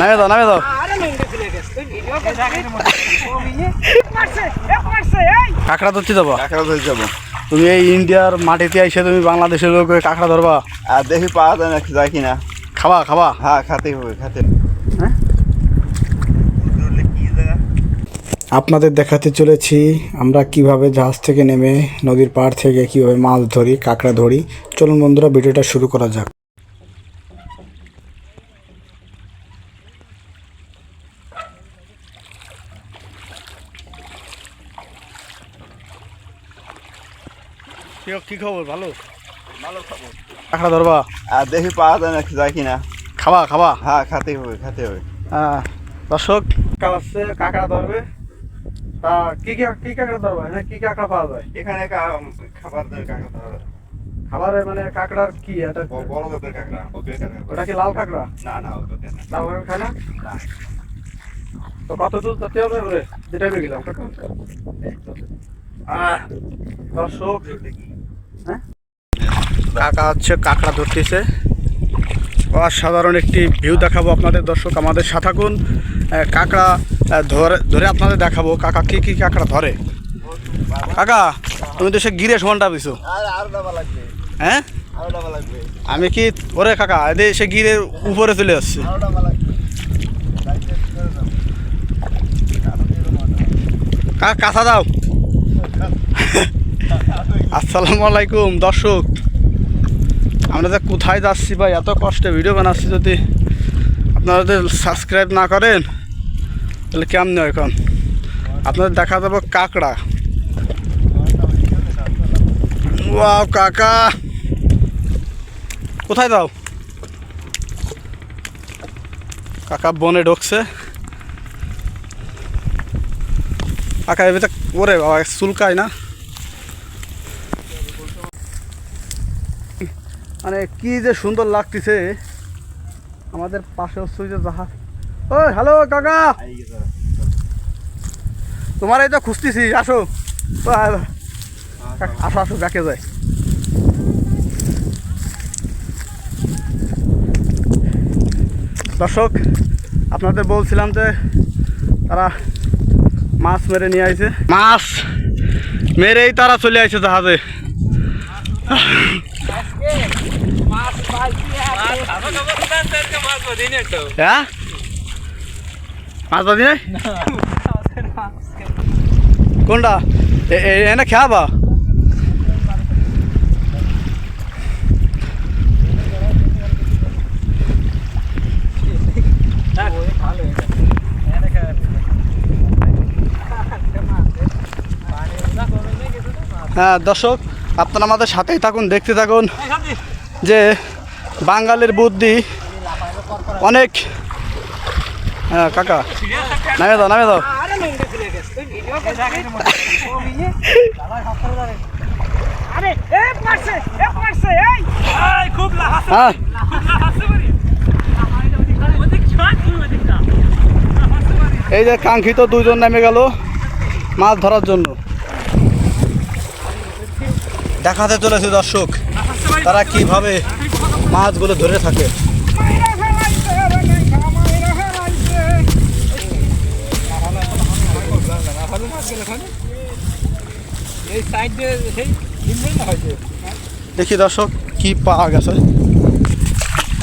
নামে দাও নামে দাও। কাঁকড়া ধরতে যাব কাঁকড়া ধরে যাব তুমি এই ইন্ডিয়ার মাটিতে এসে তুমি বাংলাদেশের লোক কাঁকড়া ধরবা? আর দেখি পাওয়া যায় না যায় কিনা। খাবা খাবা। হ্যাঁ খাতে হবে খাতে। হ্যাঁ? আপনাদের দেখাতে চলেছি আমরা কীভাবে জাহাজ থেকে নেমে নদীর পাড় থেকে কীভাবে মাছ ধরি কাঁকড়া ধরি। চলুন বন্ধুরা ভিডিওটা শুরু করা যাক। কি- কি খবর? ভালো? ভালো খাব কাঁকড়া ধরবা? আর দেখি পাওয়া যায় না যায় কিনা। খাবা খাবা? হ্যাঁ খাতে হবে খাতে হবে। হ্যাঁ, দর্শক। কাল আসছে কাঁকড়া ধরবে। তা কি কি কি কাঁকড়া ধরবা? হ্যাঁ কি কাঁকড়া পাওয়া যায়? এখানে খাবার দেয় কাঁকড়া ধরা যায়। খাবারের মানে কাঁকড়ার কি? এটা বড় কাঁকড়া ওটা কি লাল কাঁকড়া? না না লাল কাঁকড়া খায় না? তো কত দূর যেতে হবে ওরে? যেটা গেলাম দর্শক। হ্যাঁ কাকা হচ্ছে কাঁকড়া ধরতেছে। অসাধারণ একটি ভিউ দেখাবো আপনাদের দর্শক আমাদের সাথে থাকুন আহ, কাঁকড়া ধরে ধরে আপনাদের দেখাবো কাকা কি কি কাঁকড়া ধরে? কাকা তুমি তো সে গিরে সমানটা পিছু হ্যাঁ? আমি কি ওরে কাকা এদের সে গিরের উপরে চলে আসছে। কাঁচা দাও। আসসালামু আলাইকুম, দর্শক। আমরা যে কোথায় যাচ্ছি ভাই, এত কষ্টে ভিডিও বানাচ্ছি যদি আপনারা যদি সাবস্ক্রাইব না করেন, তাহলে কেমন এখন? আপনাদের দেখা যাব কাঁকড়া। ওয়াও, কাকা। কোথায় যাও? কাকা বনে ঢুকছে। কাকা এবার ওরে বাবা, চুলকায় না? মানে কি যে সুন্দর লাগতেছে। আমাদের পাশে হচ্ছে জাহাজ ও হ্যালো কাকা। তোমার এই তো খুঁজতেছি, আসো। আসো আসো দেখে যায়। দর্শক, আপনাদের বলছিলাম যে তারা মাছ মেরে নিয়ে আইছে। মাছ মেরেই তারা চলে আইছে জাহাজে। হ্যাঁ? কোনটা? এনে খাবা হ্যাঁ দর্শক আপনারা আমাদের সাথেই থাকুন দেখতে থাকুন। যে বাঙালির বুদ্ধি অনেক। হ্যাঁ কাকা নামে দাও নামে দাও। হ্যাঁ। এই যে কাঙ্ক্ষিত দুজন নেমে গেল মাছ ধরার জন্য। দেখাতে চলেছে দর্শক তারা কীভাবে মাছগুলো ধরে থাকে। দেখি দর্শক, কি পাওয়া গেছে?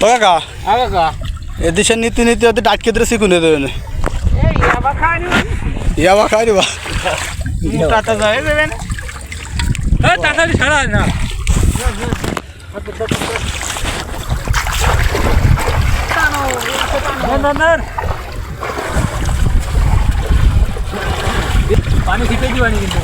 কাকা গা এদেশের নীতি নীতি ওদের ডাটকে ধরে শিখুনে দেবে না। টাটালি ছাড়া না পানি ছিটে দিবানি কিন্তু।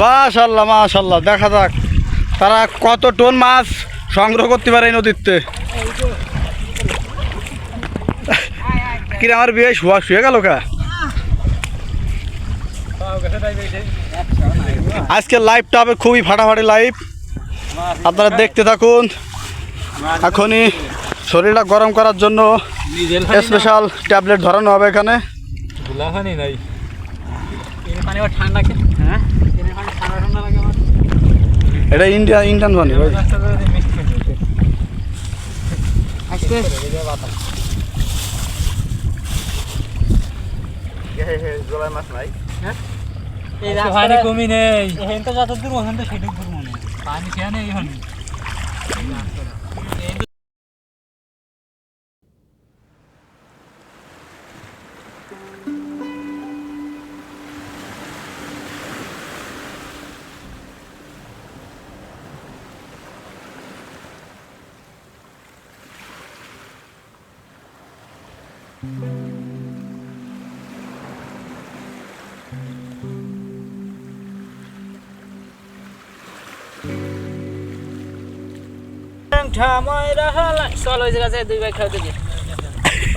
মাশাল্লাহ মাশাল্লাহ। দেখা যাক তারা কত টন মাছ সংগ্রহ করতে পারে এই নদীতে। কিরে, আমার বিয়ে শুয়া শুয়ে গেল কা? আজকে লাইভটা হবে খুবই ফাটাফাটি লাইভ আপনারা দেখতে থাকুন। এখনই শরীরটা গরম করার জন্য স্পেশাল ট্যাবলেট ধরানো হবে এখানে। কে এটা ইন্ডিয়া ইন্ডিয়ান পানি ভাই মাছ নাই। এই রাস্তায় কমি নেই এখান তো যত দূর ওখান তো সেটুক দূর মনে পানি খেয়ে নেই এখন। চল ওই জায়গা দুই ভাই খাওয়াতে গিয়ে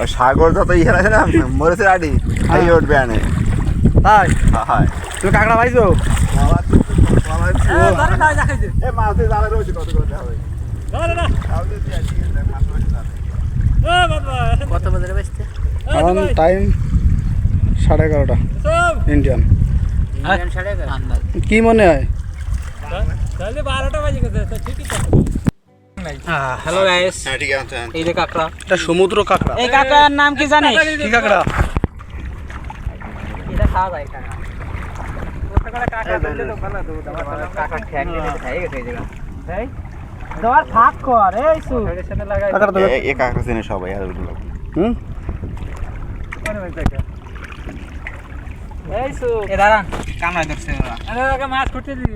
ওই সাগর যত ইয়ে আছে না মরেছে আডি। এই উঠবে আনে। তাই? হয় তুমি কাঁকড়া পাইছো? টাইম সাড়ে এগারোটা। ইন্ডিয়ান। কি মনে হয়? হ্যালো গাইস হ্যাঁ ঠিক আছে এই যে কাকড়া। এটা সমুদ্র কাঁকড়া। এই কাকড়ার নাম কি জানিস? কি কাঁকড়া? এটা খাওয়া যায় সবাই আর হুম? এই সু। এ দাঁড়ান কামড়াই ধরছে আরে মাছ খুঁটে দিবি